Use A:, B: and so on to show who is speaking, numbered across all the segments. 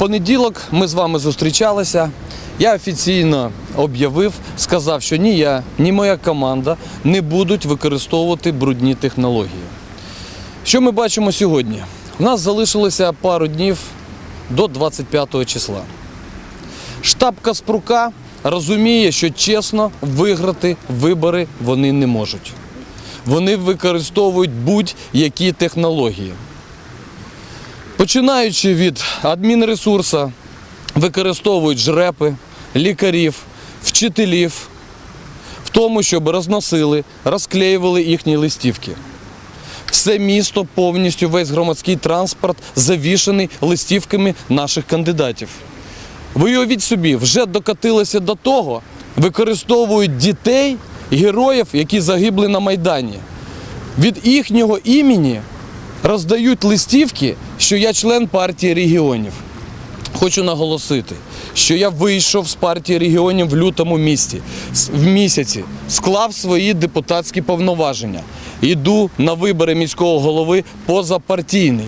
A: понеділок ми з вами зустрічалися. Я офіційно об'явив, сказав, що ні я, ні моя команда не будуть використовувати брудні технології. Що ми бачимо сьогодні? У нас залишилося пару днів до 25 числа. Штаб Каспрука розуміє, що чесно виграти вибори вони не можуть. Вони використовують будь-які технології. Починаючи від адмінресурсу, використовують жрепи, лікарів, вчителів в тому, щоб розносили, розклеювали їхні листівки. Все місто повністю весь громадський транспорт завішаний листівками наших кандидатів. Ви уявіть собі, вже докотилися до того, використовують дітей, героїв, які загибли на Майдані. Від їхнього імені роздають листівки, що я член партії регіонів. Хочу наголосити, що я вийшов з партії регіонів в лютому місті, в місяці, склав свої депутатські повноваження. Йду на вибори міського голови позапартійний.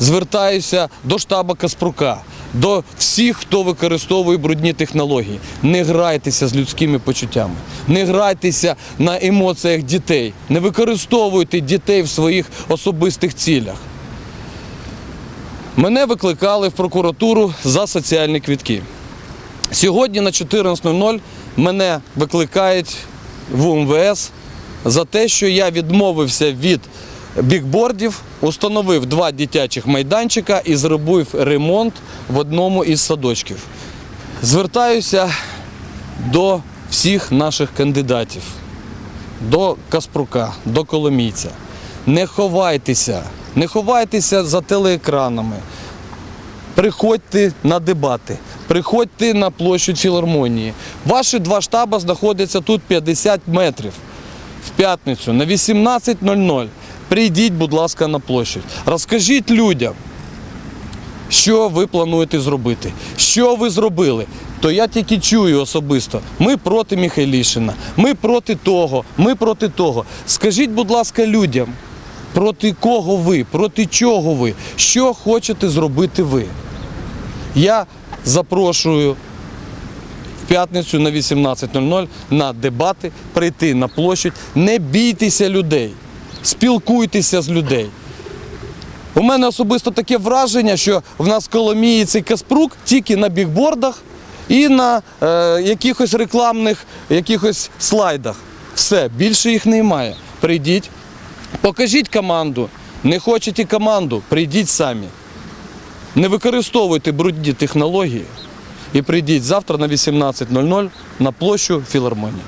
A: Звертаюся до штабу Каспрука, до всіх, хто використовує брудні технології. Не грайтеся з людськими почуттями, не грайтеся на емоціях дітей, не використовуйте дітей в своїх особистих цілях. Мене викликали в прокуратуру за соціальні квітки. Сьогодні на 14.00 мене викликають в УМВС за те, що я відмовився від бікбордів, установив два дитячих майданчика і зробив ремонт в одному із садочків. Звертаюся до всіх наших кандидатів, до Каспрука, до Коломійця. Не ховайтеся, не ховайтеся за телеекранами. Приходьте на дебати, приходьте на площу філармонії. Ваші два штаби знаходяться тут 50 метрів в п'ятницю на 18.00. Прийдіть, будь ласка, на площадь. Розкажіть людям, що ви плануєте зробити, що ви зробили. То я тільки чую особисто. Ми проти Михайлішина, ми проти того, ми проти того. Скажіть, будь ласка, людям, проти кого ви, проти чого ви, що хочете зробити ви. Я запрошую в п'ятницю на 18.00 на дебати, прийти на площадь. Не бійтеся людей, спілкуйтеся з людей. У мене особисто таке враження, що в нас Коломієць і Каспрук тільки на бікбордах і на е, якихось рекламних якихось слайдах. Все, більше їх немає. Прийдіть, покажіть команду. Не хочете команду, прийдіть самі. Не використовуйте брудні технології і прийдіть завтра на 18.00 на площу філармонії.